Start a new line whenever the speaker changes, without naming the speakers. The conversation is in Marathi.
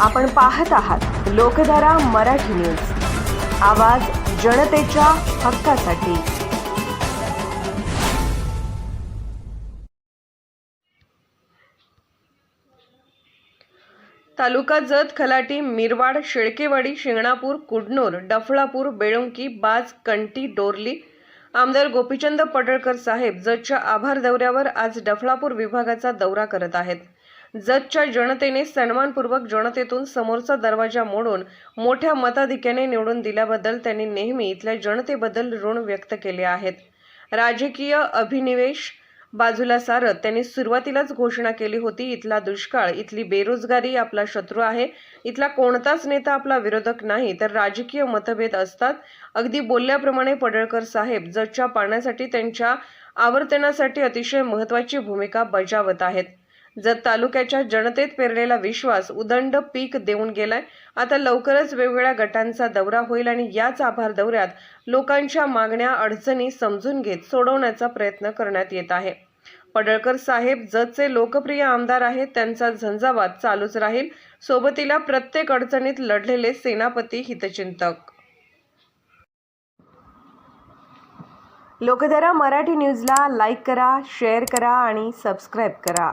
आपण पाहत आहात लोकधारा मराठी न्यूज. आवाज जनतेच्या हक्कासाठी. तालुका जत खलाटी मिरवाड शेळकेवाडी शिंगणापूर कुडनूर डफळापूर बेळुंकी बाज कंटी डोरली आमदार गोपीचंद पडळकर साहेब जतच्या आभार दौऱ्यावर आज डफळापूर विभागाचा दौरा करत आहेत. जतच्या जनतेने सन्मानपूर्वक जनतेतून समोरचा दरवाजा मोडून मोठ्या मताधिक्याने निवडून दिल्याबद्दल त्यांनी नेहमी इथल्या जनतेबद्दल ऋण व्यक्त केले आहेत. राजकीय अभिनिवेश बाजूला सारत त्यांनी सुरुवातीलाच घोषणा केली होती इथला दुष्काळ इथली बेरोजगारी आपला शत्रू आहे इथला कोणताच नेता आपला विरोधक नाही तर राजकीय मतभेद असतात. अगदी बोलल्याप्रमाणे पडळकर साहेब जगच्या पाण्यासाठी त्यांच्या आवर्तनासाठी अतिशय महत्त्वाची भूमिका बजावत आहेत. जत तालुक्याच्या जनतेत पेरलेला विश्वास उदंड पीक देऊन गेलाय आता लवकरच वेगवेगळ्या गटांचा दौरा होईल आणि याच आभार दौऱ्यात लोकांच्या मागण्या अडचणी समजून घेत सोडवण्याचा प्रयत्न करण्यात येत आहे. पडळकर साहेब जतचे लोकप्रिय आमदार आहेत त्यांचा झंझावात चालूच राहील. सोबतीला प्रत्येक अडचणीत लढलेले सेनापती हितचिंतक. लोकधारा मराठी न्यूजला लाईक करा शेअर करा आणि सबस्क्राईब करा.